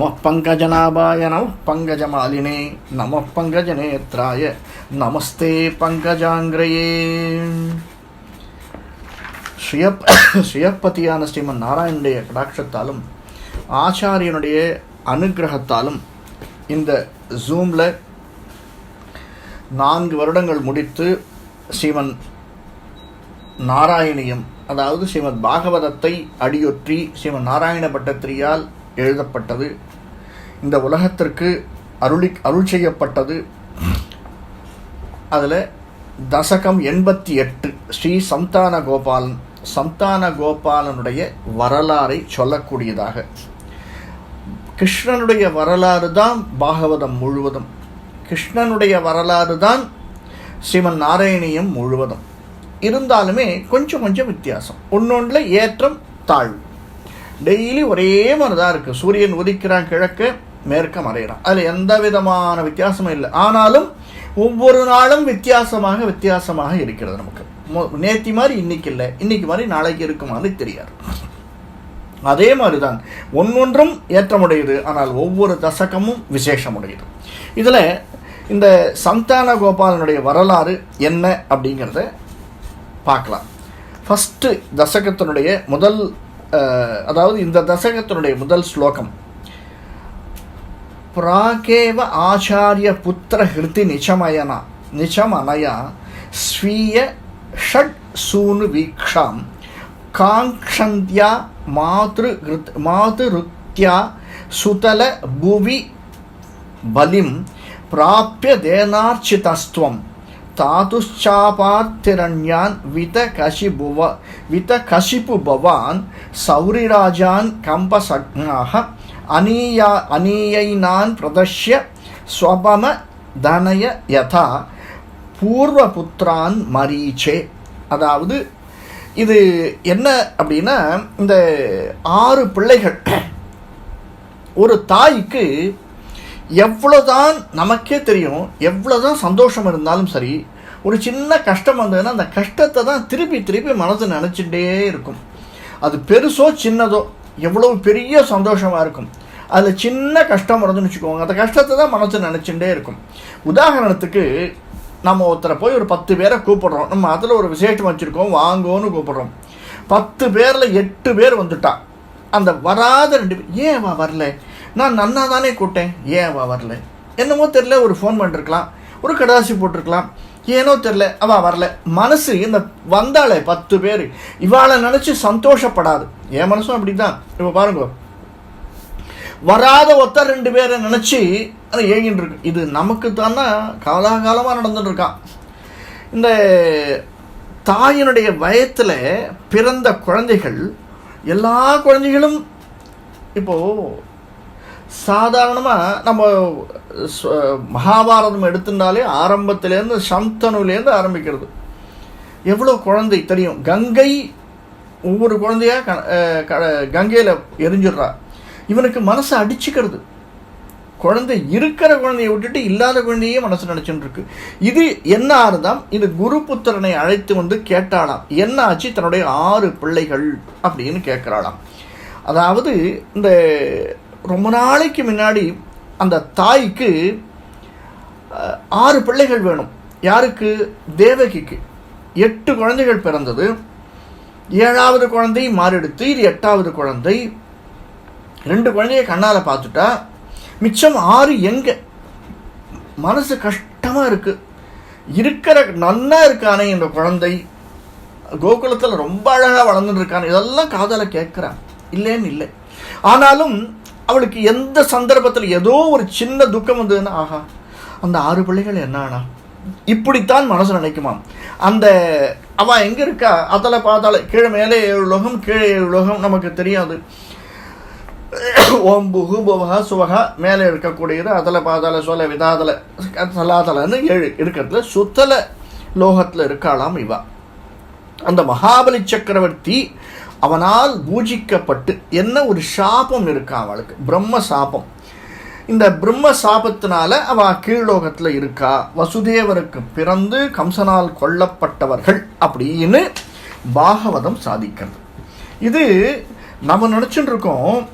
நம பங்கஜநாபாய நம பங்கஜமாலினே நம பங்கஜநேத்ராய நமஸ்தே பங்கஜாங்கிரையே ஸ்ரீயப் ஸ்ரீயப்பதியான ஸ்ரீமன் நாராயணுடைய கடாட்சத்தாலும் ஆச்சாரியனுடைய அனுகிரகத்தாலும் இந்த ஜூமில் நான்கு வருடங்கள் முடித்து ஸ்ரீமன் நாராயணியம் அதாவது ஸ்ரீமத் பாகவதத்தை அடியொற்றி ஸ்ரீமன் நாராயண பட்டத்திரியால் எழுதப்பட்டது. இந்த உலகத்திற்கு அருளி அருள் செய்யப்பட்டது. அதில் தசகம் எண்பத்தி எட்டு ஸ்ரீ சந்தான கோபாலன் சந்தான கோபாலனுடைய வரலாறை சொல்லக்கூடியதாக. கிருஷ்ணனுடைய வரலாறு தான் பாகவதம் முழுவதும். கிருஷ்ணனுடைய வரலாறு தான் ஸ்ரீமன் நாராயணியம் முழுவதும். இருந்தாலுமே கொஞ்சம் கொஞ்சம் வித்தியாசம். ஒன்னொன்றில் ஏற்றம் தாழ்வு. டெய்லி ஒரே மாதிரி தான் இருக்குது சூரியன் உதிக்கிறான் கிழக்கு மேற்க மறைகிறான் அதில் எந்த விதமான வித்தியாசமும் இல்லை. ஆனாலும் ஒவ்வொரு நாளும் வித்தியாசமாக வித்தியாசமாக இருக்கிறது நமக்கு. நேத்தி மாதிரி இன்னைக்கு இல்லை. இன்னைக்கு மாதிரி நாளைக்கு இருக்குமான்னு தெரியாது. அதே மாதிரி தான் ஒன்றொன்றும் ஏற்றமுடையது ஆனால் ஒவ்வொரு தசகமும் விசேஷமுடையது. இதில் இந்த சந்தான கோபாலனுடைய வரலாறு என்ன அப்படிங்கிறத பார்க்கலாம். ஃபஸ்ட்டு தசகத்தினுடைய முதல் அதாவது இந்த தசகத்தினுடைய முதல் ஸ்லோகம் ಪ್ರಾಗೇವ ಆಚಾರ್ಯ ಪುತ್ರ ಹೃತಿ ನಿಚಮಯನ ನಿಚಮನಯ ಸ್ವೀಯ ಷಡ್ ಸೂನು ವೀಕ್ಷಾಂ ಕಾಂಕ್ಷಂತ್ಯ ಮಾತೃ ಮಾತೃತ್ಯ ಸುತಲ ಭುವಿ ಬಲಿಂ ಪ್ರಾಪ್ಯ ದೇನಾರ್ಚಿತಸ್ತ್ವಂ ತಾತುಶ್ಚಾಪಾರ್ಥಿರಣ್ಯಾನ್ ವಿತ ಕಶಿಭುವ ವಿತ ಕಶಿಪು ಭವಾನ್ ಸೌರಿರಾಜಾನ್ அனீயா அநீயை நான் பிரதஷ்ய ஸ்வபம தனய யதா பூர்வ பூர்வபுத்ரான் மரீச்சே. அதாவது இது என்ன அப்படின்னா இந்த ஆறு பிள்ளைகள் ஒரு தாய்க்கு எவ்வளோதான் நமக்கே தெரியும் எவ்வளோதான் சந்தோஷம் இருந்தாலும் சரி ஒரு சின்ன கஷ்டம் வந்ததுன்னா அந்த கஷ்டத்தை தான் திருப்பி திருப்பி மனசு நினச்சிட்டே இருக்கும். அது பெருசோ சின்னதோ எவ்வளோ பெரிய சந்தோஷமாக இருக்கும். அதில் சின்ன கஷ்டம் வருதுன்னு வச்சுக்கோங்க. அந்த கஷ்டத்தை தான் மனசு நினச்சிட்டே இருக்கும். உதாரணத்துக்கு நம்ம ஒருத்தரை போய் ஒரு பத்து பேரை கூப்பிடுறோம். நம்ம அதில் ஒரு விசேஷம் வச்சுருக்கோம். வாங்கோன்னு கூப்பிடுறோம். பத்து பேரில் எட்டு பேர் வந்துட்டா. அந்த வராத ரெண்டு பேர் ஏன் அவ வரல? நான் நன்னா தானே கூப்பிட்டேன். ஏன் அவ வரல? என்னமோ தெரில ஒரு ஃபோன் பண்ணிருக்கலாம். ஒரு கடாசி போட்டிருக்கலாம். ஏனோ தெரில அவள் வரல. மனசு இந்த வந்தாளே பத்து பேர். இவாளை நினச்சி சந்தோஷப்படாது. என் மனசும் அப்படி தான் இப்போ பாருங்க. வராத ஒத்த ரெண்டு பேரை நினச்சி அதை ஏங்கிட்டு இருக்கு. இது நமக்கு தானே காலாகாலமாக நடந்துட்டு இருக்கான் இந்த தாயினுடைய வயத்தில் பிறந்த குழந்தைகள் எல்லா குழந்தைகளும் இப்போது சாதாரணமாக நம்ம மகாபாரதம் எடுத்துட்டாலே ஆரம்பத்துலேருந்து சந்தனுலேருந்து ஆரம்பிக்கிறது. எவ்வளோ குழந்தை தெரியும்? கங்கை ஒவ்வொரு குழந்தையா க கங்கையில் எரிஞ்சிடுறா. இவனுக்கு மனசை அடிச்சுக்கிறது. குழந்தை இருக்கிற குழந்தையை விட்டுட்டு இல்லாத குழந்தையே மனசு நினச்சிட்டு இருக்கு இது என்ன ஆறுதாம் இது குரு புத்திரனை அழைத்து வந்து கேட்டாளாம். என்ன ஆச்சு தன்னுடைய ஆறு பிள்ளைகள் அப்படின்னு கேட்குறாளாம். அதாவது இந்த ரொம்ப நாளைக்கு முன்னாடி அந்த தாய்க்கு ஆறு பிள்ளைகள் வேணும். யாருக்கு? தேவகிக்கு. எட்டு குழந்தைகள் பிறந்தது. ஏழாவது குழந்தை மாறெடுத்து இது எட்டாவது குழந்தை. ரெண்டு குழந்தைய கண்ணால் பார்த்துட்டா மிச்சம் ஆறு எங்கே? மனசு கஷ்டமாக இருக்குது இருக்கிற நன்னா இருக்கானே இந்த குழந்தை. கோகுலத்தில் ரொம்ப அழகாக வளர்ந்துட்டு இருக்கானே. இதெல்லாம் காதலை கேட்குறான். இல்லைன்னு இல்லை. ஆனாலும் அவளுக்கு எந்த சந்தர்ப்பத்தில் ஏதோ ஒரு சின்ன துக்கம் வந்ததுன்னா ஆஹா அந்த ஆறு பிள்ளைகள் என்னனா? இப்படித்தான் மனசு நினைக்குமாம். அந்த அவ எங்கே இருக்கா? அதில் பார்த்தாலே கீழே மேலே ஏழு உலகம் கீழே ஏழு உலகம் நமக்கு தெரியாது. ஓம் புகு புவகா சுவகா மேலே இருக்கக்கூடியது அதில் பார்த்தால சோலை விதாதல சலாதலன்னு ஏழு இருக்கிறதுல சுத்தல லோகத்தில் இருக்காளாம் இவா. அந்த மகாபலி சக்கரவர்த்தி அவனால் பூஜிக்கப்பட்டு என்ன ஒரு சாபம் இருக்கா அவளுக்கு? பிரம்ம சாபம். இந்த பிரம்ம சாபத்தினால அவ கீழ்லோகத்தில் இருக்கா? வசுதேவருக்கு பிறந்து கம்சனால் கொல்லப்பட்டவர்கள் அப்படின்னு பாகவதம் சாதிக்கிறது. இது நம்ம நினச்சிட்டு இருக்கோம்.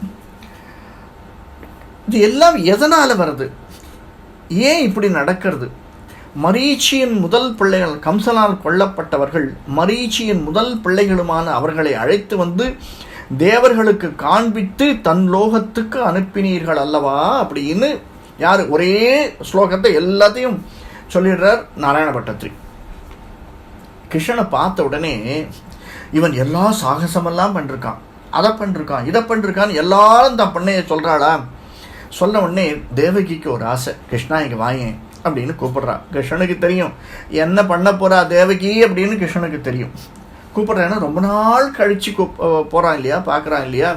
இது எல்லாம் எதனால் வருது? ஏன் இப்படி நடக்கிறது? மரீச்சியின் முதல் பிள்ளைகள் கம்சனால் கொல்லப்பட்டவர்கள் மரீச்சியின் முதல் பிள்ளைகளுமான அவர்களை அழைத்து வந்து தேவர்களுக்கு காண்பித்து தன் லோகத்துக்கு அனுப்பினீர்கள் அல்லவா அப்படின்னு யார் ஒரே ஸ்லோகத்தை எல்லாத்தையும் சொல்லிடுறார் நாராயண பட்டத்ரி கிருஷ்ணனை பார்த்த உடனே இவன் எல்லா சாகசமெல்லாம் பண்ணிருக்கான் அதை பண்ணிருக்கான் இதை பண்ணிருக்கான்னு எல்லாரும் தான் பண்ணைய சொல்கிறாளா சொன்ன உடனே தேவகிக்கு ஒரு ஆசை கிருஷ்ணா இங்கே வாயேன். அப்படின்னு கூப்பிடுறான் கிருஷ்ணனுக்கு தெரியும். என்ன பண்ண போறா தேவகி அப்படின்னு கிருஷ்ணனுக்கு தெரியும். கூப்பிட்றேன்னா ரொம்ப நாள் கழித்து கூப் போகிறான் இல்லையா பார்க்குறான் இல்லையா?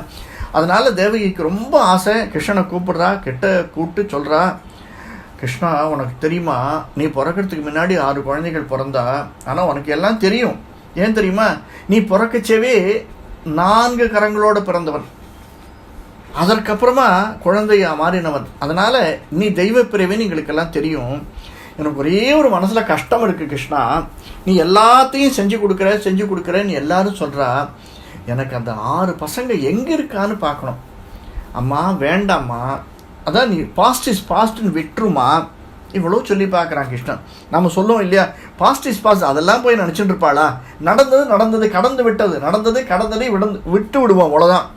அதனால தேவகிக்கு ரொம்ப ஆசை. கிருஷ்ணனை கூப்பிட்றா கிட்ட கூப்பிட்டு சொல்கிறா கிருஷ்ணா உனக்கு தெரியுமா? நீ பிறக்கிறதுக்கு முன்னாடி ஆறு குழந்தைகள் பிறந்தா. ஆனால் உனக்கு எல்லாம் தெரியும். ஏன் தெரியுமா? நீ பிறக்கச்சேவே நான்கு கரங்களோட பிறந்தவன். அதற்கப்புறமா குழந்தையா மாறினவன். அதனால் நீ தெய்வ எங்களுக்கெல்லாம் தெரியும். எனக்கு ஒரே ஒரு மனசில் கஷ்டம் இருக்குது கிருஷ்ணா. நீ எல்லாத்தையும் செஞ்சு கொடுக்குற செஞ்சு கொடுக்குறன்னு எல்லாரும் சொல்கிறா எனக்கு அந்த ஆறு பசங்க எங்கே இருக்கான்னு பார்க்கணும். அம்மா வேண்டாம்மா. அதான் நீ பாஸ்ட் இஸ் பாஸ்ட்னு விட்டுருமா. இவ்வளோ சொல்லி பார்க்குறான் கிருஷ்ணன். நம்ம சொல்லுவோம் இல்லையா? பாஸ்ட் இஸ் பாஸ்ட் அதெல்லாம் போய் நினச்சிட்டு இருப்பாளா? நடந்தது நடந்தது கடந்து விட்டது. நடந்தது கடந்ததை விடந்து விட்டு விடுவோம் அவ்வளோதான்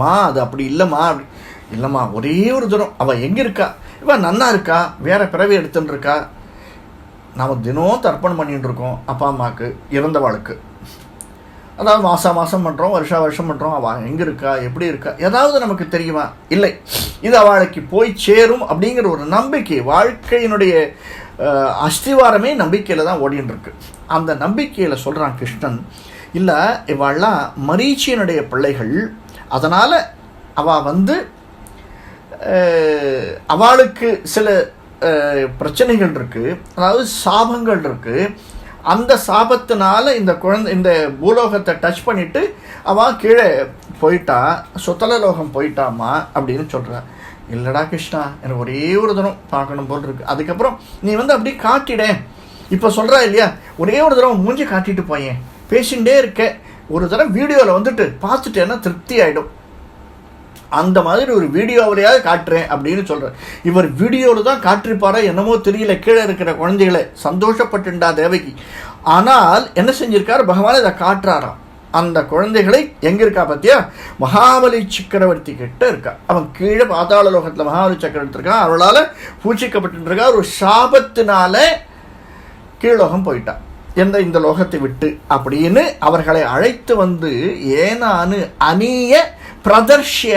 மா அது அப்படி இல்லைம்மா அப்படி. இல்லைம்மா ஒரே ஒரு தூரம். அவள் எங்கே இருக்கா? இவன் நன்னா இருக்கா? வேறு பிறவி எடுத்துன்னு இருக்கா? நாம் தினம் தர்ப்பணம் பண்ணிகிட்டு இருக்கோம் அப்பா அம்மாவுக்கு இறந்தவாளுக்கு. அதாவது மாதம் மாதம் பண்ணுறோம் வருஷா வருஷம் பண்ணுறோம் அவள் எங்கே இருக்கா? எப்படி இருக்கா? ஏதாவது நமக்கு தெரியுமா? இல்லை. இது அவளுக்கு போய் சேரும் அப்படிங்கிற ஒரு நம்பிக்கை வாழ்க்கையினுடைய அஸ்திவாரமே நம்பிக்கையில் தான் ஓடின்னு அந்த நம்பிக்கையில் சொல்கிறான் கிருஷ்ணன் இல்லை இவாள்லாம் மரீச்சியனுடைய பிள்ளைகள் அதனால் அவள் வந்து அவளுக்கு சில பிரச்சனைகள் இருக்குது அதாவது சாபங்கள் இருக்குது அந்த சாபத்தினால இந்த குழந்தை இந்த பூலோகத்தை டச் பண்ணிவிட்டு அவள் கீழே போயிட்டா சுத்தலலோகம் போயிட்டாமா அப்படின்னு சொல்கிறா இல்லைடா கிருஷ்ணா எனக்கு ஒரே ஒரு தரம் பார்க்கணும் போல் இருக்கு. அதுக்கப்புறம் நீ வந்து அப்படியே காட்டிட. இப்போ சொல்கிறா இல்லையா ஒரே ஒரு தடவை மூஞ்சி காட்டிட்டு போயேன். பேசிகிட்டே இருக்கேன் ஒரு தடவை வீடியோவில் வந்துட்டு பார்த்துட்டேன்னா திருப்தி ஆகிடும் அந்த மாதிரி ஒரு வீடியோவிலையாவது காட்டுறேன் அப்படின்னு சொல்கிறார் இவர் வீடியோவில் தான் காட்டிருப்பாரா என்னமோ தெரியல. கீழே இருக்கிற குழந்தைகளை சந்தோஷப்பட்டுண்டா தேவகி. ஆனால் என்ன செஞ்சிருக்கார்? பகவான் இதை காட்டுறாராம். அந்த குழந்தைகளை எங்கே இருக்கா பார்த்தியா மகாபலி சக்கரவர்த்தி கிட்ட இருக்கா. அவன் கீழே பாதாள லோகத்தில் மகாபலி சக்கரவர்த்தி இருக்கான். அவளால் பூச்சிக்கப்பட்டு இருக்கா ஒரு சாபத்தினால கீழோகம் போயிட்டான் எந்த இந்த லோகத்தை விட்டு அப்படின்னு அவர்களை அழைத்து வந்து ஏனானு அணிய பிரதர்ஷிய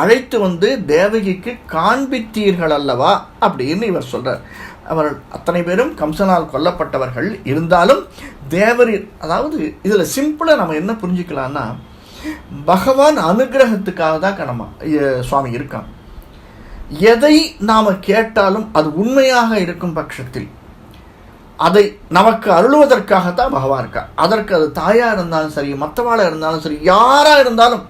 அழைத்து வந்து தேவகிக்கு காண்பித்தீர்கள் அல்லவா அப்படின்னு இவர் சொல்றார். அவர் அத்தனை பேரும் கம்சனால் கொல்லப்பட்டவர்கள் இருந்தாலும் தேவரீர் அதாவது இதில் சிம்பிளாக நம்ம என்ன புரிஞ்சுக்கலான்னா பகவான் அனுகிரகத்துக்காக தான் கணமா சுவாமி இருக்கான். எதை நாம் கேட்டாலும் அது உண்மையாக இருக்கும் பட்சத்தில் அதை நமக்கு அருளுவதற்காகத்தான் பகவான் இருக்கா அதற்கு அது தாயாக இருந்தாலும் சரி மற்றவாளாக இருந்தாலும் சரி யாராக இருந்தாலும்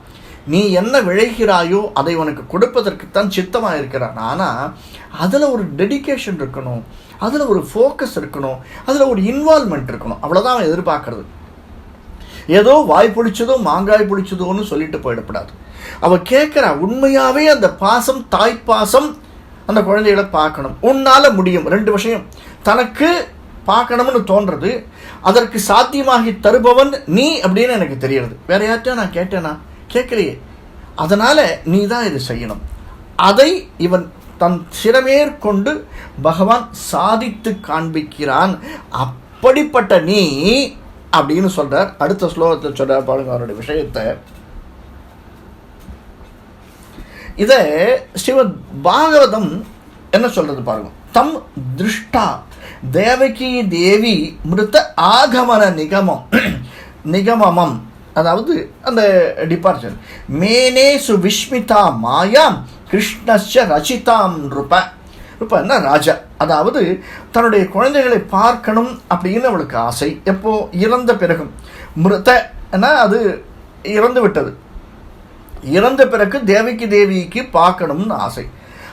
நீ என்ன விழைகிறாயோ அதை உனக்கு கொடுப்பதற்குத்தான் சித்தமாக இருக்கிறான். ஆனால் அதில் ஒரு டெடிகேஷன் இருக்கணும் அதில் ஒரு ஃபோக்கஸ் இருக்கணும் அதில் ஒரு இன்வால்மெண்ட் இருக்கணும். அவ்வளோதான் அவன் எதிர்பார்க்கறது. ஏதோ வாய் பிடிச்சதோ மாங்காய் பிடிச்சதோன்னு சொல்லிட்டு போயிடக்கூடாது. அவள் கேட்குறா உண்மையாகவே அந்த பாசம் தாய்ப்பாசம் அந்த குழந்தைகளை பார்க்கணும். உன்னால் முடியும். ரெண்டு விஷயம். தனக்கு பார்க்கணும்னு தோன்றது அதற்கு சாத்தியமாகி தருபவன் நீ அப்படின்னு எனக்கு தெரியுது வேற யார்ட்டும் நான் கேட்டேனா? கேட்கலையே. அதனால் நீ தான் இது செய்யணும். அதை இவன் தன் சிறமேற்கொண்டு பகவான் சாதித்து காண்பிக்கிறான். அப்படிப்பட்ட நீ அப்படின்னு சொல்கிறார் அடுத்த ஸ்லோகத்தில் சொல்கிறார் பாருங்க அவருடைய விஷயத்தை. இதை ஸ்ரீமத் பாகவதம் என்ன சொல்கிறது பாருங்க? தம் திருஷ்டா தேவகி தேவி மிருத்த ஆகமன நிகமம். நிகமமம். அதாவது அந்த டிபார்ச்சர் மேனே சுவிஷ்மிதா மாயாம் கிருஷ்ணஸ்ய ரச்சிதாம் ருப ருப்பன்னா ராஜா. அதாவது தன்னுடைய குழந்தைகளை பார்க்கணும் அப்படின்னு அவளுக்கு ஆசை. எப்போ? இறந்த பிறகும். மிருத அது இறந்து விட்டது இறந்த பிறகு தேவிக்கு தேவிக்கு பார்க்கணும்னு ஆசை.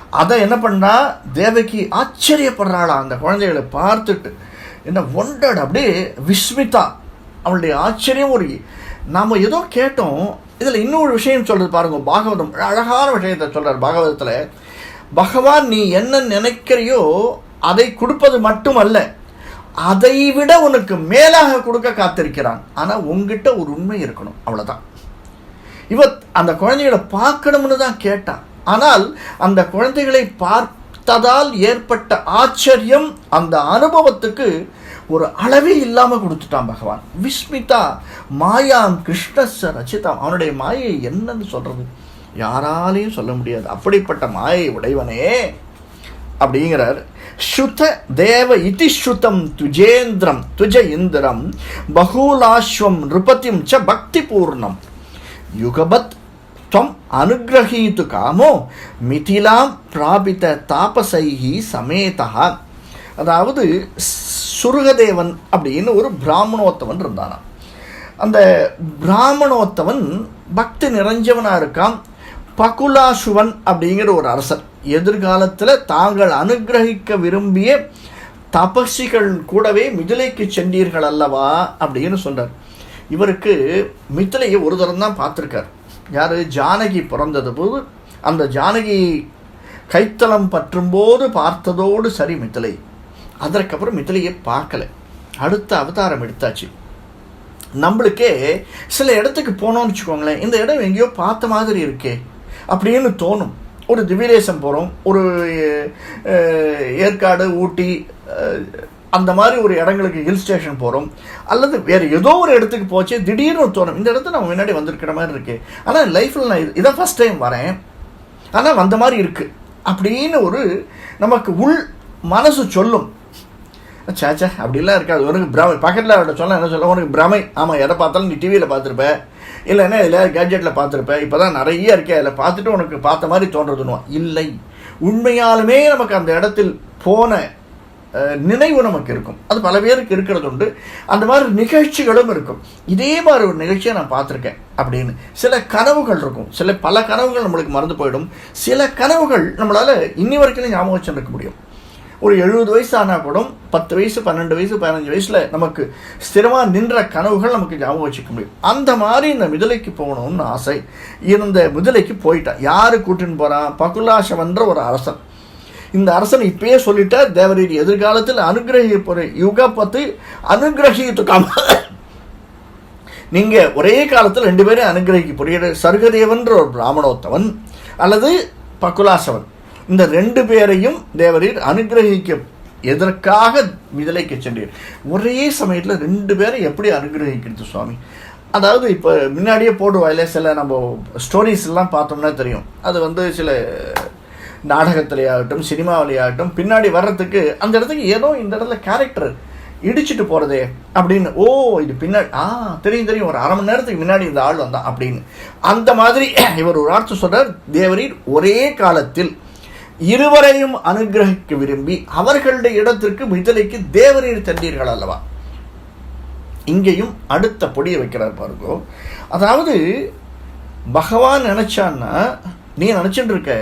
அதை என்ன பண்ணா தேவகி ஆச்சரியப்படுறாளா அந்த குழந்தைகளை பார்த்துட்டு. என்ன ஒண்டட் அப்படியே விஸ்மிதா அவளுடைய ஆச்சரியம் ஒரு நாம் ஏதோ கேட்டோம். இதில் இன்னொரு விஷயம் சொல்கிறது பாருங்க பாகவதம். அழகான விஷயத்தை சொல்கிறார் பாகவதத்தில். பகவான் நீ என்ன நினைக்கிறியோ அதை கொடுப்பது மட்டுமல்ல அதை விட உனக்கு மேலாக கொடுக்க காத்திருக்கிறான். ஆனால் உங்ககிட்ட ஒரு உண்மை இருக்கணும். அவ்வளோதான் இவ அந்த குழந்தைகளை பார்க்கணும்னு தான் கேட்டான் ஆனால் அந்த குழந்தைகளை பார்த்ததால் ஏற்பட்ட ஆச்சரியம் அந்த அனுபவத்துக்கு ஒரு அளவே இல்லாமல் கொடுத்துட்டான் பகவான். விஸ்மிதா மாயாம் கிருஷ்ணஸ்ய ரச்சிதாம். அவனுடைய மாயை என்னன்னு சொல்கிறது யாராலையும் சொல்ல முடியாது. அப்படிப்பட்ட மாயை உடையவனே அப்படிங்கிறார். ஸ்ருத தேவ இதி ஸ்ருதம் துஜேந்திரம் துஜ இந்திரம் பகூலாஸ்வம் நிருபதிம் ச பக்தி பூர்ணம். யுகபத் துவம் அனுகிரகீத்து காமோ மிதிலாம் பிராபித தாபசைகி சமேதா அதாவது சுருகதேவன் அப்படின்னு ஒரு பிராமணோத்தவன் இருந்தானாம். அந்த பிராமணோத்தவன் பக்தி நிறைஞ்சவனாக இருக்கான் பகுலாசுவன் அப்படிங்கிற ஒரு அரசர் எதிர்காலத்தில் தாங்கள் அனுகிரகிக்க விரும்பிய தபசிகள் கூடவே மிதிலைக்கு சென்றீர்கள் அல்லவா அப்படின்னு சொன்னார் இவருக்கு மிதிலையை ஒரு தரம் தான் பார்த்துருக்கார். யார்? ஜானகி பிறந்தது போது அந்த ஜானகி கைத்தளம் பற்றும்போது பார்த்ததோடு சரி மித்திலை. அதற்கப்புறம் மித்திலையை பார்க்கல. அடுத்த அவதாரம் எடுத்தாச்சு. நம்மளுக்கே சில இடத்துக்கு போனோம்னு வச்சுக்கோங்களேன் இந்த இடம் எங்கேயோ பார்த்த மாதிரி இருக்கே அப்படின்னு தோணும். ஒரு திவ்யதேசம் போகிறோம் ஒரு ஏற்காடு ஊட்டி அந்த மாதிரி ஒரு இடங்களுக்கு ஹில் ஸ்டேஷன் போகிறோம் அல்லது வேறு ஏதோ ஒரு இடத்துக்கு போச்சு திடீர்னு தோணும். இந்த இடத்துல நம்ம முன்னாடி வந்திருக்கிற மாதிரி இருக்குது ஆனால் லைஃப்பில் நான் இது ஃபஸ்ட் டைம் வரேன். ஆனால் வந்த மாதிரி இருக்குது அப்படின்னு ஒரு நமக்கு உள் மனசு சொல்லும். சேச்சா அப்படிலாம் இருக்காது. உனக்கு பிரமை பக்கத்தில் அவர்கிட்ட சொல்ல என்ன சொல்ல உனக்கு பிரமை. ஆமாம் எதை பார்த்தாலும் நீ டிவியில் பார்த்துருப்ப. இல்லைன்னா இதில் கேட்ஜெட்டில் பார்த்துருப்ப. இப்போ தான் நிறைய இருக்கே அதில் பார்த்துட்டு உனக்கு பார்த்த மாதிரி தோன்றதுன்னு இல்லை. உண்மையாலுமே நமக்கு அந்த இடத்தில் போன நினைவு நமக்கு இருக்கும். அது பல பேருக்கு இருக்கிறது உண்டு. அந்த மாதிரி நிகழ்ச்சிகளும் இருக்கும். இதே மாதிரி ஒரு நிகழ்ச்சியை நான் பார்த்துருக்கேன் அப்படின்னு. சில கனவுகள் இருக்கும். சில பல கனவுகள் நம்மளுக்கு மறந்து போயிடும். சில கனவுகள் நம்மளால் இன்னி வரைக்கும் ஞாபகம் வச்சுருக்க முடியும். ஒரு எழுபது வயசு ஆனால் கூட பத்து வயசு பன்னெண்டு வயசு பதினஞ்சு வயசில் நமக்கு ஸ்திரமாக நின்ற கனவுகள் நமக்கு ஞாபகம் வச்சுக்க முடியும். அந்த மாதிரி இந்த மிதிலைக்கு போகணும்னு ஆசை. இந்த மிதிலைக்கு போயிட்டான் யார் கூட்டின்னு போகிறான் பகுலாசவன்ற ஒரு அரசன். இந்த அரசன் இப்பயே சொல்லிட்டார் தேவரீர் எதிர்காலத்தில் அனுகிரகி போகிற யுக பத்து அனுகிரகித்துக்காம நீங்கள் ஒரே காலத்தில் ரெண்டு பேரும் அனுகிரகிக்க புரியுற சர்கதேவன்ற ஒரு பிராமணோத்தவன் அல்லது பக்குலாசவன் இந்த ரெண்டு பேரையும் தேவரீர் அனுகிரகிக்க எதற்காக விதலைக்கு சென்றீர்? ஒரே சமயத்தில் ரெண்டு பேரை எப்படி அனுகிரகிக்கிறது சுவாமி? அதாவது இப்போ முன்னாடியே போடுவாயில சில நம்ம ஸ்டோரிஸ் எல்லாம் பார்த்தோம்னா தெரியும். அது வந்து சில நாடகத்திலேயாகட்டும் சினிமாவிலேயாகட்டும் பின்னாடி வர்றதுக்கு அந்த இடத்துக்கு ஏதோ இந்த இடத்துல கேரக்டர் இடிச்சிட்டு போகிறதே அப்படின்னு ஓ இது பின்னாடி ஆ தெரியும் தெரியும் ஒரு அரை மணி நேரத்துக்கு முன்னாடி இந்த ஆள் வந்தான் அப்படின்னு. அந்த மாதிரி இவர் ஒரு ஆர்த்து சொல்கிறார் தேவரீர் ஒரே காலத்தில் இருவரையும் அனுகிரகிக்க விரும்பி அவர்களுடைய இடத்திற்கு மிதலைக்கு தேவரீர் தந்தீர்கள் அல்லவா? இங்கேயும் அடுத்த பொடியை வைக்கிறார் பாருங்கோ. அதாவது பகவான் நினச்சான்னா நீ நினச்சிட்டு இருக்க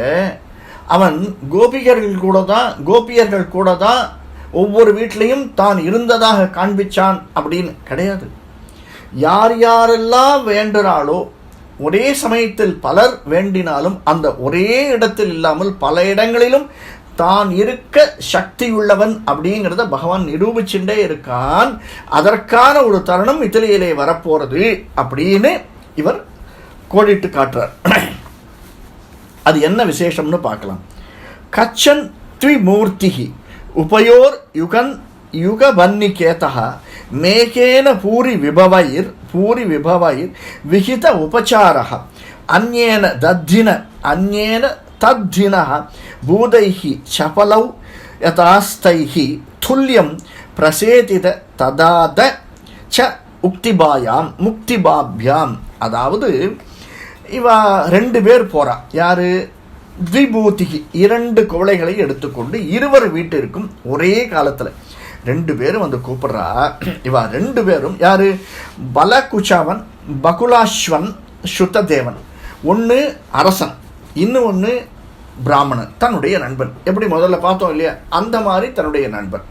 அவன் கோபிகர்கள் கூட தான் கோபியர்கள் கூட தான் ஒவ்வொரு வீட்லேயும் தான் இருந்ததாக காண்பிச்சான் அப்படின்னு கிடையாது. யார் யாரெல்லாம் வேண்டுறாளோ ஒரே சமயத்தில் பலர் வேண்டினாலும் அந்த ஒரே இடத்தில் இல்லாமல் பல இடங்களிலும் தான் இருக்க சக்தியுள்ளவன் அப்படிங்கிறத பகவான் நிரூபிச்சுட்டே இருக்கான். அதற்கான ஒரு தருணம் இத்திலையிலே வரப்போகிறது அப்படின்னு இவர் கோடிட்டு காட்டுறார். அது என்ன விசேஷம்னு பார்க்கலாம். கச்சன் த்விமூர்த்திகி உபயோர் யுகன் யுகபன்னிகேதः மேகேன பூரி விபவைர் பூரி விபவைர் விகித உபச்சாரः அந்யேன தத்தின அந்யேன தத்தினः பூதைः சபலௌ யதாஸ்தைः துல்லியம் பிரசேதித ததாத ச உக்திபாயாம் முக்திபாபியாம். அதாவது இவா ரெண்டு பேர் போறா. யாரு? திபூதிகி இரண்டு குவளைகளை எடுத்துக்கொண்டு இருவர் வீட்டிற்கும் ஒரே காலத்துல ரெண்டு பேரும் வந்து கூப்பிடுறா. இவா ரெண்டு பேரும் யாரு? பலகுச்சாவன் பகுலாஸ்வன் சுத்ததேவன். ஒன்று அரசன் இன்னும் ஒன்று பிராமணன் தன்னுடைய நண்பன். எப்படி முதல்ல பார்த்தோம் இல்லையா? அந்த மாதிரி தன்னுடைய நண்பன்.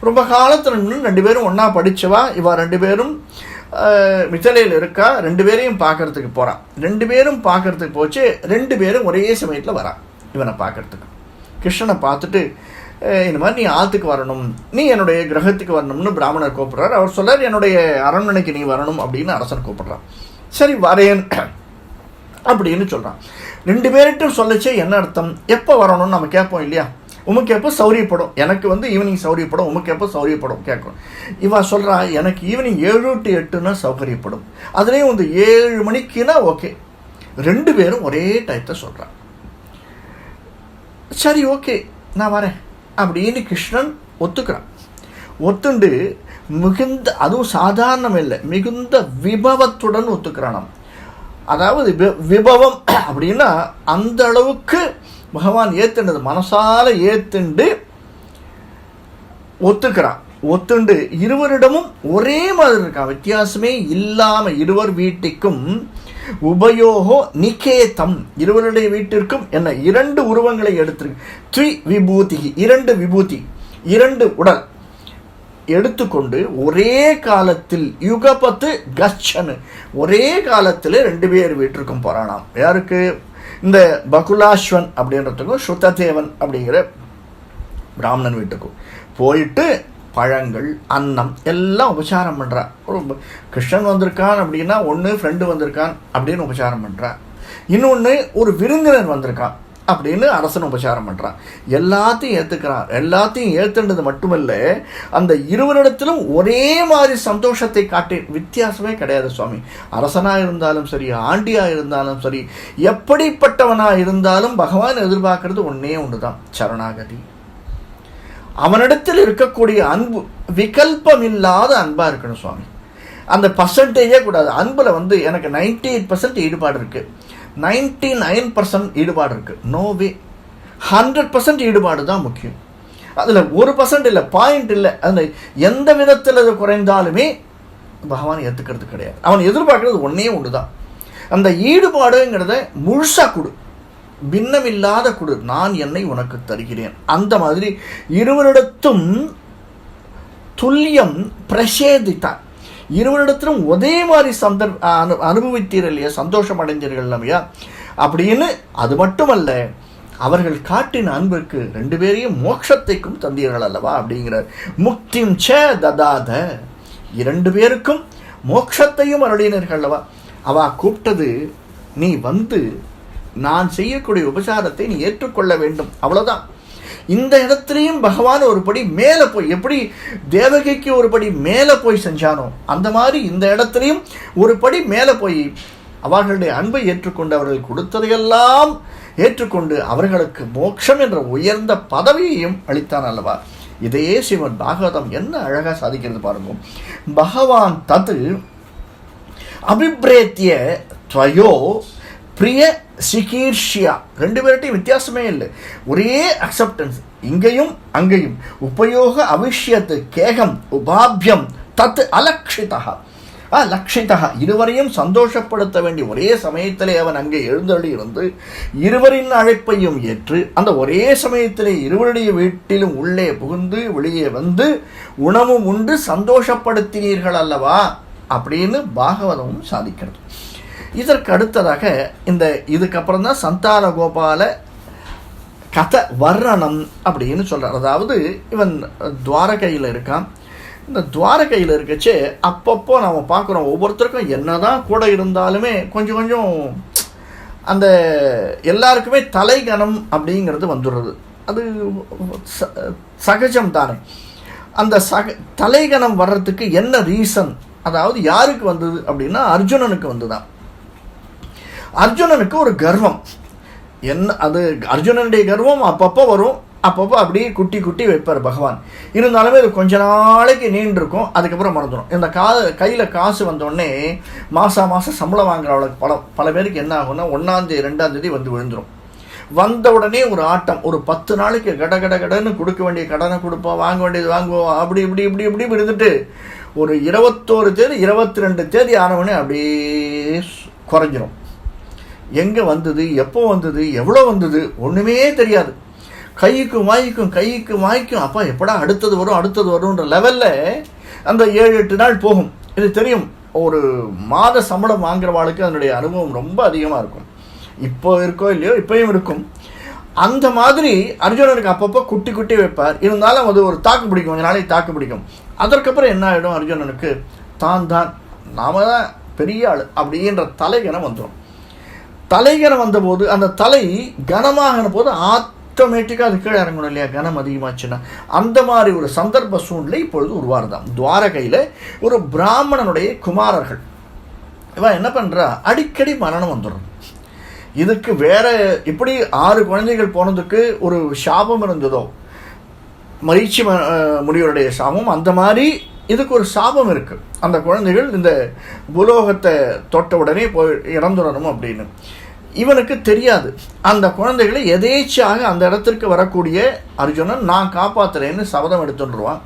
ரொம்ப காலத்தில் நின்று ரெண்டு பேரும் ஒன்றா படித்தவா இவ ரெண்டு பேரும் மிச்சலையில் இருக்கா? ரெண்டு பேரையும் பார்க்கறதுக்கு போகிறான் ரெண்டு பேரும் பார்க்கறதுக்கு போச்சு. ரெண்டு பேரும் ஒரே சமயத்தில் வரான் இவனை பார்க்கறதுக்கு. கிருஷ்ணனை பார்த்துட்டு இந்த மாதிரி நீ ஆற்றுக்கு வரணும். நீ என்னுடைய கிரகத்துக்கு வரணும்னு பிராமணர் கூப்பிட்றாரு. அவர் சொல்லார் என்னுடைய அரண்மனைக்கு நீ வரணும் அப்படின்னு அரசன் கூப்பிட்றான். சரி வரேன். அப்படின்னு சொல்கிறான் ரெண்டு பேர்கிட்டும் சொல்லிச்சே என்ன அர்த்தம்? எப்போ வரணும்னு நம்ம கேட்போம் இல்லையா? உமக்கு எப்போ சௌரியப்படும். எனக்கு வந்து ஈவினிங் சௌரியப்படும். உமக்கு எப்போ சௌரியப்படும். கேட்கும். இவன் சொல்கிறா எனக்கு ஈவினிங் ஏழு டு எட்டுனா சௌகரியப்படும். அதுலேயும் வந்து ஏழு மணிக்குனா ஓகே ரெண்டு பேரும் ஒரே டயத்தை சொல்கிறான் சரி ஓகே நான் வரேன். அப்படின்னு கிருஷ்ணன் ஒத்துக்கிறான். ஒத்துண்டு மிகுந்த அதுவும் சாதாரணம் இல்லை மிகுந்த விபவத்துடன் ஒத்துக்கிறானாம். அதாவது வி- விபவம் அப்படின்னா அந்த அளவுக்கு பகவான் ஏத்துண்டது மனசால ஏத்துண்டு ஒத்துக்கிறான். ஒத்துண்டு இருவரிடமும் ஒரே மாதிரி இருக்கான். வித்தியாசமே இல்லாம இருவர் வீட்டுக்கும் உபயோகோ நிகேதம். இருவருடைய வீட்டிற்கும் என்ன? இரண்டு உருவங்களை எடுத்திருக்கு. த்வி விபூதி இரண்டு விபூதி இரண்டு உடல். எடுத்துக்கொண்டு ஒரே காலத்தில் யுகபத்து கச்சனு ஒரே காலத்தில் ரெண்டு பேர் வீட்டிற்கும் போறானாம். யாருக்கு? இந்த பகுலாஸ்வன் அப்படின்றதுக்கும் சுத்ததேவன் அப்படிங்கிற பிராமணன் வீட்டுக்கும் போயிட்டு பழங்கள் அன்னம் எல்லாம் உபச்சாரம் பண்ணுறா ஒரு கிருஷ்ணன் வந்திருக்கான் அப்படின்னா ஒன்று ஃப்ரெண்டு வந்திருக்கான் அப்படின்னு உபச்சாரம் பண்ணுறா இன்னொன்று ஒரு விருந்தினர் வந்திருக்கான். அப்படின்னு அரசன் உபச்சாரம் பண்ணுறான் எல்லாத்தையும் ஏற்றுக்கிறான் எல்லாத்தையும் ஏற்றுனது மட்டுமல்ல அந்த இருவரிடத்திலும் ஒரே மாதிரி சந்தோஷத்தை காட்டி வித்தியாசமே கிடையாது சுவாமி. அரசனாக இருந்தாலும் சரி ஆண்டியாக இருந்தாலும் சரி எப்படிப்பட்டவனாக இருந்தாலும் பகவான் எதிர்பார்க்கறது ஒன்றே ஒன்று தான் சரணாகதி. அவனிடத்தில் இருக்கக்கூடிய அன்பு விகல்பம் இல்லாத அன்பாக இருக்கணும் சுவாமி. அந்த பர்சன்டேஜே கூடாது. அன்பில் வந்து எனக்கு 98% எயிட் பர்சன்ட் ஈடுபாடு இருக்குது நைன்டி நைன் பர்சன்ட் ஈடுபாடு இருக்குது நோ வே ஹண்ட்ரட் பர்சன்ட் ஈடுபாடு தான் முக்கியம். அதில் ஒரு பர்சன்ட் இல்லை பாயிண்ட் இல்லை அந்த எந்த விதத்தில் அது குறைந்தாலுமே பகவான் ஏற்றுக்கிறது கிடையாது. அவன் எதிர்பார்க்கறது ஒன்றே ஒன்று தான் அந்த ஈடுபாடுங்கிறத முழுசாக கொடு. பின்னமில்லாத கொடு. நான் என்னை உனக்கு தருகிறேன். அந்த மாதிரி இருவரிடத்தும் துல்லியம் பிரசேதித்தான் இருவரிடத்திலும் ஒரே மாதிரி சந்தர்ப்ப அனு அனுபவித்தீர் இல்லையா? சந்தோஷம் அடைஞ்சீர்கள் இல்லையா? அப்படின்னு அது மட்டுமல்ல அவர்கள் காட்டின அன்பிற்கு ரெண்டு பேரையும் மோட்சத்தைக்கும் தந்தீர்கள் அல்லவா? அப்படிங்கிறார். முக்திம் ச ததாத. இரண்டு பேருக்கும் மோட்சத்தையும் அருளினர்கள் அல்லவா? அவா கூப்பிட்டது நீ வந்து நான் செய்யக்கூடிய உபசாரத்தை நீ ஏற்றுக்கொள்ள வேண்டும். அவ்வளோதான் இந்த இடத்துலையும் பகவான் ஒரு படி மேலே போய் எப்படி தேவகிக்கு ஒரு படி மேலே போய் செஞ்சானோ அந்த மாதிரி இந்த இடத்துலையும் ஒரு படி மேலே போய் அவர்களுடைய அன்பை ஏற்றுக்கொண்டு அவர்கள் கொடுத்ததையெல்லாம் ஏற்றுக்கொண்டு அவர்களுக்கு மோட்சம் என்ற உயர்ந்த பதவியையும் அளித்தான் அல்லவா? இதையே சிவன் பாகவதம் என்ன அழகாக சாதிக்கிறது பாருங்க. பகவான் தது அபிப்ரேத்திய துவயோ பிரிய சிகீர்ஷியா ரெண்டு பேர்கிட்டையும் வித்தியாசமே இல்லை. ஒரே அக்செப்டன்ஸ் இங்கேயும் அங்கேயும். உபயோக அவிஷ்யத்து கேகம் உபாபியம் தத் அலக்ஷிதா லக்ஷிதா இருவரையும் சந்தோஷப்படுத்த வேண்டிய ஒரே சமயத்திலே அவன் அங்கே எழுந்தருளி இருந்து இருவரின் அழைப்பையும் ஏற்று அந்த ஒரே சமயத்திலே இருவருடைய வீட்டிலும் உள்ளே புகுந்து வெளியே வந்து உணவும் உண்டு சந்தோஷப்படுத்தினீர்கள் அல்லவா? அப்படின்னு பாகவதமும் சாதிக்கிறது. இதற்கு அடுத்ததாக இந்த இதுக்கப்புறம் தான் சந்தான கோபால கதை வர்ணனம் அப்படின்னு சொல்கிறார் அதாவது இவன் துவாரகையில் இருக்கான். இந்த துவாரகையில் இருக்கச்சே அப்பப்போ நம்ம பார்க்குறோம். ஒவ்வொருத்தருக்கும் என்ன தான் கூட இருந்தாலுமே கொஞ்சம் கொஞ்சம் அந்த எல்லாருக்குமே தலைகணம் அப்படிங்கிறது வந்துடுறது. அது ச- சகஜம் தானே அந்த சக தலைகணம் வர்றதுக்கு என்ன ரீசன் அதாவது யாருக்கு வந்தது அப்படின்னா அர்ஜுனனுக்கு வந்துதான் அர்ஜுனனுக்கு ஒரு கர்வம். என்ன அது அர்ஜுனனுடைய கர்வம் அப்பப்போ வரும். அப்பப்போ அப்படியே குட்டி குட்டி வைப்பார் பகவான். இருந்தாலுமே அது கொஞ்ச நாளைக்கு நீண்டிருக்கும் அதுக்கப்புறம் மறந்துடும் இந்த கா கையில் காசு வந்தோடனே மாதம் மாதம் சம்பளம் வாங்குறவளுக்கு பல பல பேருக்கு என்ன ஆகும்னா ஒன்றாந்தேதி ரெண்டாந்தேதி வந்து விழுந்துடும் வந்த உடனே ஒரு ஆட்டம் ஒரு பத்து நாளைக்கு கட கட கடன்னு கொடுக்க வேண்டிய கடனை கொடுப்போம் வாங்க வேண்டியது வாங்குவோம் அப்படி இப்படி இப்படி இப்படி இருந்துட்டு ஒரு இருபத்தோரு தேதி இருபத்தி ரெண்டு தேதி ஆனவொடனே அப்படியே குறைஞ்சிரும். எங்கே வந்தது எப்போ வந்தது எவ்வளோ வந்தது ஒன்றுமே தெரியாது. கைக்கும் வாய்க்கும் கைக்கும் வாய்க்கும் அப்பா எப்படா அடுத்தது வரும் அடுத்தது வரும்ன்ற லெவலில் அந்த ஏழு எட்டு நாள் போகும். இது தெரியும். ஒரு மாத சம்பளம் வாங்குறவாளுக்கு அதனுடைய அனுபவம் ரொம்ப அதிகமாக இருக்கும். இப்போ இருக்கோ இல்லையோ இப்பயும் இருக்கும். அந்த மாதிரி அர்ஜுனனுக்கு அப்பப்போ குட்டி குட்டி வைப்பார். இருந்தாலும் அது ஒரு தாக்கு பிடிக்கும். கொஞ்ச நாளைக்கு தாக்கு பிடிக்கும். அதற்கப்புறம் என்ன ஆகிடும் அர்ஜுனனுக்கு தான் தான் நாம தான் பெரிய ஆள் அப்படின்ற தலைகணம் வந்துடும் தலைகணம் வந்தபோது அந்த தலை கனமாகின போது ஆட்டோமேட்டிக்காக அது கீழே இறங்கணும் இல்லையா? கனம் அதிகமாச்சுன்னா. அந்த மாதிரி ஒரு சந்தர்ப்ப சூழ்நிலை இப்பொழுது உருவாருதான் துவாரகையில் ஒரு பிராமணனுடைய குமாரர்கள். இவன் என்ன பண்ணுறா அடிக்கடி மரணம் வந்துடும். இதுக்கு வேற இப்படி ஆறு குழந்தைகள் போனதுக்கு ஒரு சாபம் இருந்ததோ? மகிழ்ச்சி ம- முனிவருடைய சாபம். அந்த மாதிரி இதுக்கு ஒரு சாபம் இருக்குது அந்த குழந்தைகள் இந்த புலோகத்தை தொட்ட உடனே போய் இறந்துடணும் அப்படின்னு. இவனுக்கு தெரியாது. அந்த குழந்தைகளை எதேச்சியாக அந்த இடத்திற்கு வரக்கூடிய அர்ஜுனன் நான் காப்பாத்துறேன்னு சபதம் எடுத்துட்டுருவான்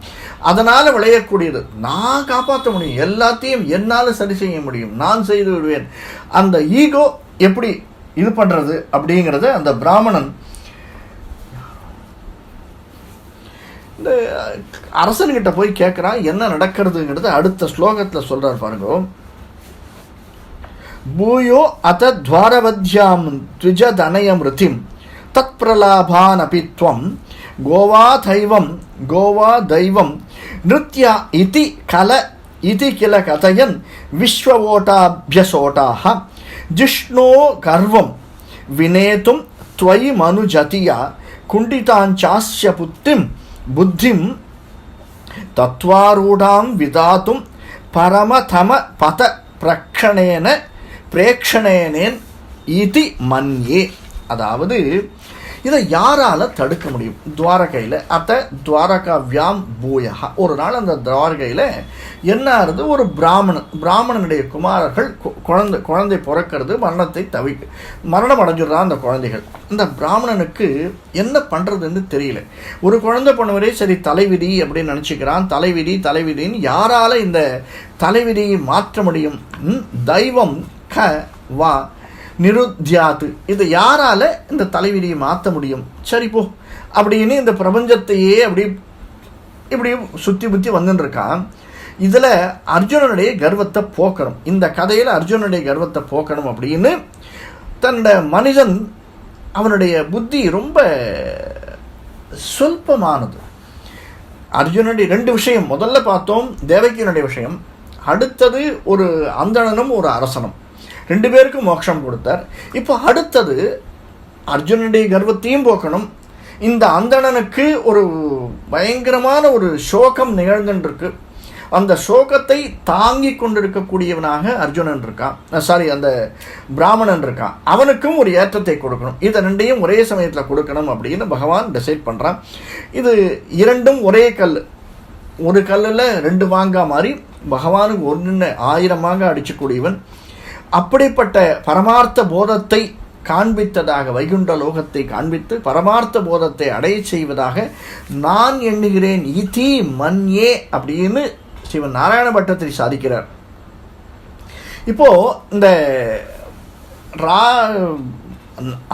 அதனால் விளையக்கூடியது. நான் காப்பாற்ற முடியும். எல்லாத்தையும் என்னால் சரி செய்ய முடியும். நான் செய்து விடுவேன். அந்த ஈகோ எப்படி இது பண்ணுறது அப்படிங்கிறத அந்த பிராமணன் இந்த அரசன்கிட்ட போய் கேட்குறான் என்ன நடக்கிறதுங்கிறத அடுத்த ஸ்லோகத்தில் சொல்கிறார் பாருங்க. భూయో అత ద్వారవధ్యాం త్రిజదనయమృతిం తత్ప్రలాభానపి త్వం. గోవాధైవం గోవాదైవం నృత్య ఇతి కల ఇతి కిల కథయన్. విశ్వవోటాభ్యసోటా జిష్ణో గర్వం. వినేతుం త్వయి మనుజతియ. కుండితాంచాస్య పుత్తిం. బుద్ధిం తత్వారూఢాం విధాతుం. పరమతమ పత ప్రక్షణేన பிரேக்ஷணேனேன் இதி மன்யே. அதாவது இதை யாரால தடுக்க முடியும்? துவாரகையில். அத்த துவாரகாவியாம் பூயகா ஒரு நாள் அந்த துவாரகையில் என்ன ஆகுது ஒரு பிராமணன் பிராமணனுடைய குமாரர்கள் கு- குழந்தை குழந்தை பிறக்கிறது மரணத்தை தவி மரணம் அடைஞ்சிடுறான் அந்த குழந்தைகள். அந்த பிராமணனுக்கு என்ன பண்ணுறதுன்னு தெரியல. ஒரு குழந்தை பண்ணுவரே சரி தலைவிதி அப்படின்னு நினச்சிக்கிறான். தலைவிதி தலைவிதின்னு யாரால இந்த தலைவிதியை மாற்ற முடியும்? தெய்வம் க வா நிருத்யாத்து இது யாரால இந்த தலைவிதியை மாற்ற முடியும்? சரி போ. அப்படின்னு இந்த பிரபஞ்சத்தையே அப்படி இப்படி சுற்றி புத்தி வந்துன்னு இதில் அர்ஜுனனுடைய கர்வத்தை போக்கணும். இந்த கதையில் அர்ஜுனனுடைய கர்வத்தை போக்கணும் அப்படின்னு தன்னோட மனிதன் அவனுடைய புத்தி ரொம்ப சொல்பமானது. அர்ஜுனனுடைய ரெண்டு விஷயம். முதல்ல பார்த்தோம் தேவகியனுடைய விஷயம். அடுத்தது ஒரு அந்தணனும் ஒரு அரசனும். ரெண்டு பேருக்கும் மோட்சம் கொடுத்தார். இப்போ அடுத்தது அர்ஜுனனுடைய கர்வத்தையும் போக்கணும். இந்த அந்தணனுக்கு ஒரு பயங்கரமான ஒரு சோகம் நிகழ்ந்துருக்கு அந்த சோகத்தை தாங்கி கொண்டிருக்கக்கூடியவனாக அர்ஜுனன் இருக்கான். சாரி அந்த பிராமணன் இருக்கான். அவனுக்கும் ஒரு ஏற்றத்தை கொடுக்கணும். இதை ரெண்டையும் ஒரே சமயத்தில் கொடுக்கணும் அப்படின்னு பகவான் டிசைட் பண்ணுறான் இது இரண்டும் ஒரே கல். ஒரு கல்லில் ரெண்டு மாங்காய் மாதிரி பகவானுக்கு ஒன்று ஆயிரம் மாங்காய் அடிச்சக்கூடியவன். அப்படிப்பட்ட பரமார்த்த போதத்தை காண்பித்ததாக வைகுண்ட லோகத்தை காண்பித்து பரமார்த்த போதத்தை அடைய செய்வதாக நான் எண்ணுகிறேன். இதி மன்யே அப்படின்னு சிவன் நாராயண பட்டத்தில் சாதிக்கிறார். இப்போ இந்த ரா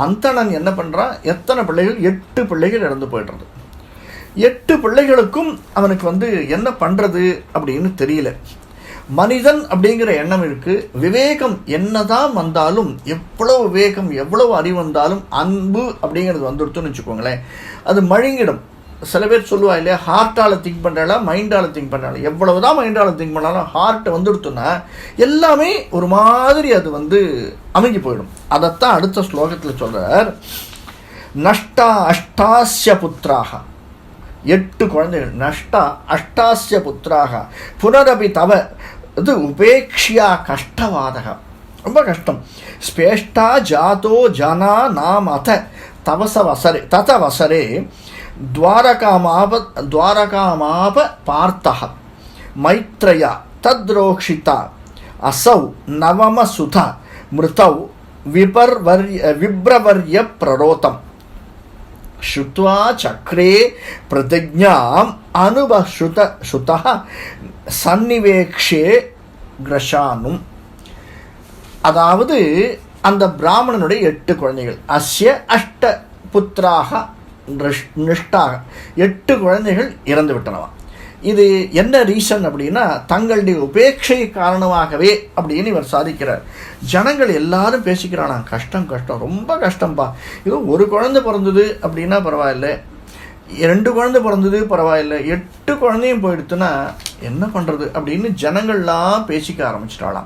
அந்தணன் என்ன பண்ணுறான் எத்தனை பிள்ளைகள்? எட்டு பிள்ளைகள் இறந்து போயிடுறது. எட்டு பிள்ளைகளுக்கும் அவனுக்கு வந்து என்ன பண்ணுறது அப்படின்னு தெரியல. மனிதன் அப்படிங்கிற எண்ணம் இருக்கு. விவேகம் என்னதான் வந்தாலும் எவ்வளவு விவேகம் எவ்வளவு அறிவு வந்தாலும் அன்பு அப்படிங்கிறது வந்துடுத்துன்னு வச்சுக்கோங்களேன். அது மழுங்கிடும். சில பேர் சொல்லுவா இல்லையா ஹார்ட்டால் திங்க் பண்ணுறாளா மைண்டால் திங்க் பண்ணுறாளா எவ்வளவு தான் மைண்டால் திங்க் பண்ணாலும் ஹார்ட் வந்துடுத்துன்னா எல்லாமே ஒரு மாதிரி அது வந்து அமைஞ்சு போயிடும். அதைத்தான் அடுத்த ஸ்லோகத்தில் சொல்கிறார் நஷ்டா அஷ்டாசிய புத்திராக. எட்டு குழந்தைகள். நஷ்டா அஷ்டாசிய புத்திராக. புனரபி தவ. இது உபேக்ஷியா கஷ்டவாதகம். ரொம்ப கஷ்டம். ஸ்பேஷ்டா ஜாதோ ஜனா நாம் அத. தவச வசரே தத வசரே துவாரகாமாப துவாரகாமாப பார்த்தக மைத்ரயா தத்ரோக்ஷிதா. அசௌ நவமசுத. மிருதௌ விபர்வர்ய விப்ரவர்ய பிரரோதம் श्रुत्वा चक्रे प्रतिज्ञाम् अनुबश्रुत श्रुतः சன்னிவேக்ஷே கிரஷானும் அதாவது அந்த பிராமணனுடைய எட்டு குழந்தைகள் அஸ்ய அஷ்ட புத்திராக நிஷ்- நிஷ்டாக எட்டு குழந்தைகள் இறந்து விட்டனவா இது என்ன ரீசன் அப்படின்னா தங்களுடைய உபேட்சை காரணமாகவே அப்படின்னு இவர் சாதிக்கிறார். ஜனங்கள் எல்லாரும் பேசிக்கிறானா கஷ்டம் கஷ்டம் ரொம்ப கஷ்டம்பா. இது ஒரு குழந்தை பிறந்தது அப்படின்னா பரவாயில்ல. ரெண்டு குழந்தை பிறந்தது பரவாயில்ல. எட்டு குழந்தையும் போயிடுத்துன்னா என்ன பண்ணுறது அப்படின்னு ஜனங்கள்லாம் பேசிக்க ஆரம்பிச்சிட்டாளாம்.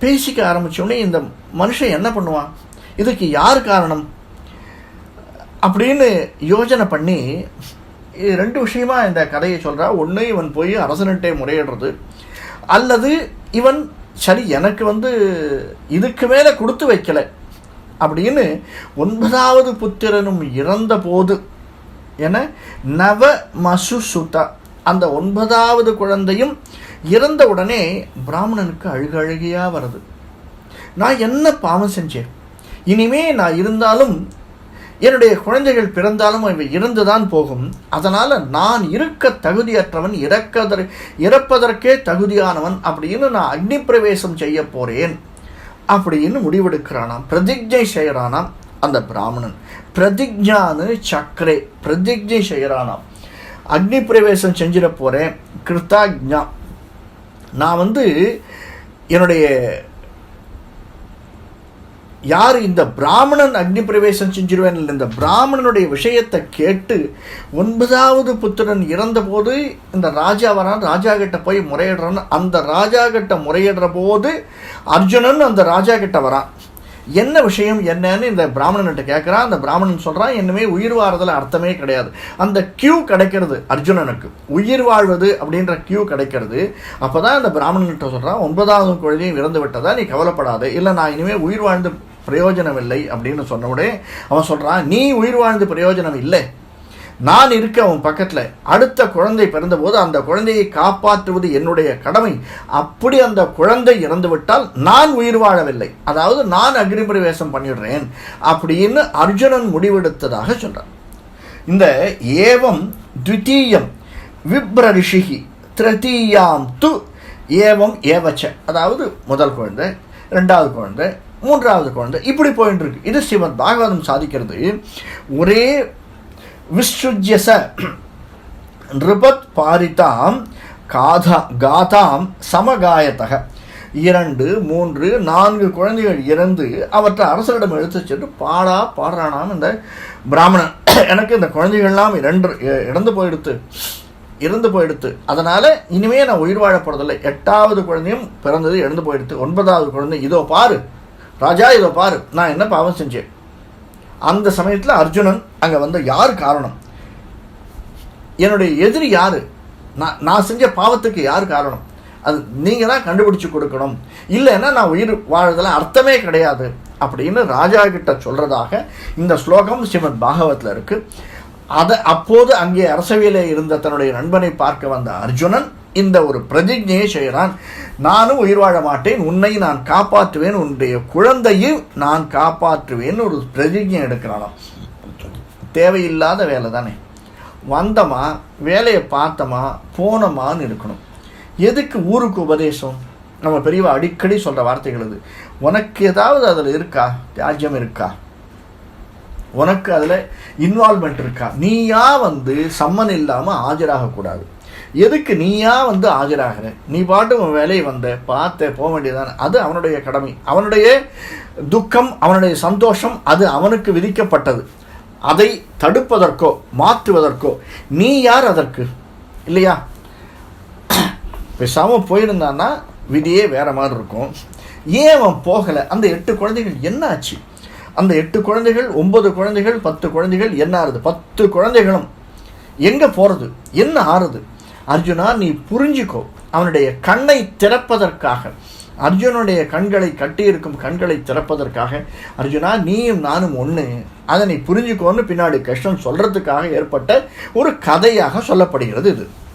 பேசிக்க ஆரம்பிச்ச உடனே இந்த மனுஷன் என்ன பண்ணுவான்? இதுக்கு யார் காரணம்? அப்படின்னு யோஜனை பண்ணி இது ரெண்டு விஷயமா இந்த கதையை சொல்கிறா ஒன்று இவன் போய் அரசன்கிட்டே முறையிடுறது. அல்லது இவன் சரி எனக்கு வந்து இதுக்கு மேலே கொடுத்து வைக்கலை அப்படின்னு ஒன்பதாவது புத்திரனும் இறந்த போது என நவ மசு சுத்தா அந்த ஒன்பதாவது குழந்தையும் இறந்த உடனே பிராமணனுக்கு அழுகழுகையாக வருது. நான் என்ன பாவம் செஞ்சேன்? இனிமே நான் இருந்தாலும் என்னுடைய குழந்தைகள் பிறந்தாலும் அவை இருந்துதான் போகும். அதனால் நான் இருக்க தகுதியற்றவன் இறக்கதற் இறப்பதற்கே தகுதியானவன் அப்படின்னு நான் அக்னி பிரவேசம் செய்ய போகிறேன் அப்படின்னு முடிவெடுக்கிறானாம். பிரதிஜை செய்கிறானாம் அந்த பிராமணன். பிரதிஜானு சக்கரே பிரதிஜை செய்கிறானாம் அக்னி பிரவேசம் செஞ்சிட போகிறேன் கிருத்தாக்ஞா நான் வந்து என்னுடைய யார் இந்த பிராமணன் அக்னி பிரவேசம் செஞ்சிருவேன் இந்த பிராமணனுடைய விஷயத்தை கேட்டு ஒன்பதாவது புத்திரன் இறந்தபோது இந்த ராஜா வரான் ராஜா கிட்ட போய் முறையிடுறான். அந்த ராஜா கிட்ட முறையிடுற போது அர்ஜுனன் அந்த ராஜா கிட்ட வரான். என்ன விஷயம் என்னன்னு இந்த பிராமணன்கிட்ட கேட்குறான் அந்த பிராமணன் சொல்கிறான் என்னமே உயிர் வாழ்றதுல அர்த்தமே கிடையாது. அந்த கியூ கிடைக்கிறது அர்ஜுனனுக்கு. உயிர் வாழ்வது அப்படின்ற கியூ கிடைக்கிறது. அப்போ தான் அந்த பிராமணன்கிட்ட சொல்கிறான் ஒன்பதாவது குழந்தையும் இறந்து விட்டதா நீ கவலைப்படாத. இல்லை நான் இனிமேல் உயிர் வாழ்ந்து பிரயோஜனம் இல்லை அப்படின்னு சொன்ன உடனே அவன் சொல்கிறான் நீ உயிர் வாழ்ந்து பிரயோஜனம் இல்லை. நான் இருக்க அவன் பக்கத்தில் அடுத்த குழந்தை பிறந்தபோது அந்த குழந்தையை காப்பாற்றுவது என்னுடைய கடமை. அப்படி அந்த குழந்தை இறந்துவிட்டால் நான் உயிர் வாழவில்லை. அதாவது நான் அக்னிபிரவேசம் பண்ணிடுறேன். அப்படின்னு அர்ஜுனன் முடிவெடுத்ததாக சொல்கிறான் இந்த ஏவம் த்விதீயம் விப்ரரிஷிகி திருத்தீயாம் து ஏவம் ஏவச்ச. அதாவது முதல் குழந்தை ரெண்டாவது குழந்தை மூன்றாவது குழந்தை இப்படி போயிட்டு இருக்கு இது ஸ்ரீமத் பாகவதம் சாதிக்கிறது. ஒரே விஸ்ருஜ்யச நிருபத் பாரிதாம் காதா காதாம் சமகாயத்தக. இரண்டு மூன்று நான்கு குழந்தைகள் இறந்து அவற்றை அரசரிடம் எடுத்து சென்று பாடா பாடுறானாம் இந்த பிராமணன். எனக்கு இந்த குழந்தைகள்லாம் இரண்டு இறந்து போயிடுத்து இறந்து போயிடுத்து. அதனால் இனிமே நான் உயிர் வாழப்படுறதில்லை எட்டாவது குழந்தையும் பிறந்தது இறந்து போயிடுத்து. ஒன்பதாவது குழந்தை இதோ பாரு. ராஜா இதை பாரு நான் என்ன பாவம் செஞ்சேன்? அந்த சமயத்தில் அர்ஜுனன் அங்கே வந்த யார் காரணம்? என்னுடைய எதிரி யார்? நான் நான் செஞ்ச பாவத்துக்கு யார் காரணம்? அது நீங்கள் தான் கண்டுபிடிச்சு கொடுக்கணும். இல்லைன்னா நான் உயிர் வாழ்றதுல அர்த்தமே கிடையாது அப்படின்னு ராஜா கிட்ட சொல்கிறதாக இந்த ஸ்லோகம் ஸ்ரீமத் பாகவத்தில் இருக்குது அதை அப்போது அங்கே அரசவையில் இருந்த தன்னுடைய நண்பனை பார்க்க வந்த அர்ஜுனன் இந்த ஒரு பிரதிஜையை செய்கிறான். நானும் உயிர் வாழ மாட்டேன். உன்னை நான் காப்பாற்றுவேன். உன்னுடைய குழந்தையும் நான் காப்பாற்றுவேன். ஒரு பிரதிஜை எடுக்கிறானாம். தேவையில்லாத வேலை தானே. வந்தமா வேலையை பார்த்தோமா போனோமான்னு இருக்கணும். எதுக்கு ஊருக்கு உபதேசம்? நம்ம பெரியவா அடிக்கடி சொல்கிற வார்த்தைகள் அது உனக்கு ஏதாவது அதில் இருக்கா? தியாஜ்யம் இருக்கா? உனக்கு அதில் இன்வால்மெண்ட் இருக்கா? நீயா வந்து சம்மன் இல்லாமல் ஆஜராகக்கூடாது. எதுக்கு நீயா வந்து ஆஜராகிற நீ பாட்டு உன் வேலையை வந்த பார்த்த போக வேண்டியதானே அது அவனுடைய கடமை. அவனுடைய துக்கம் அவனுடைய சந்தோஷம் அது அவனுக்கு விதிக்கப்பட்டது. அதை தடுப்பதற்கோ மாற்றுவதற்கோ நீ யார் அதற்கு? இல்லையா? பேசாமல் போயிருந்தான்னா விதியே வேற மாதிரி இருக்கும். ஏன் அவன் போகலை? அந்த எட்டு குழந்தைகள் என்ன ஆச்சு அந்த எட்டு குழந்தைகள் ஒன்பது குழந்தைகள் பத்து குழந்தைகள் என்ன ஆறுது? பத்து குழந்தைகளும் எங்கே போகிறது என்ன ஆறுது? அர்ஜுனா நீ புரிஞ்சுக்கோ. அவனுடைய கண்ணை திறப்பதற்காக. அர்ஜுனுடைய கண்களை கட்டியிருக்கும் கண்களை திறப்பதற்காக. அர்ஜுனா நீயும் நானும் ஒன்று அதை நீ புரிஞ்சுக்கோன்னு பின்னாடி கிருஷ்ணன் சொல்கிறதுக்காக ஏற்பட்ட ஒரு கதையாக சொல்லப்படுகிறது இது.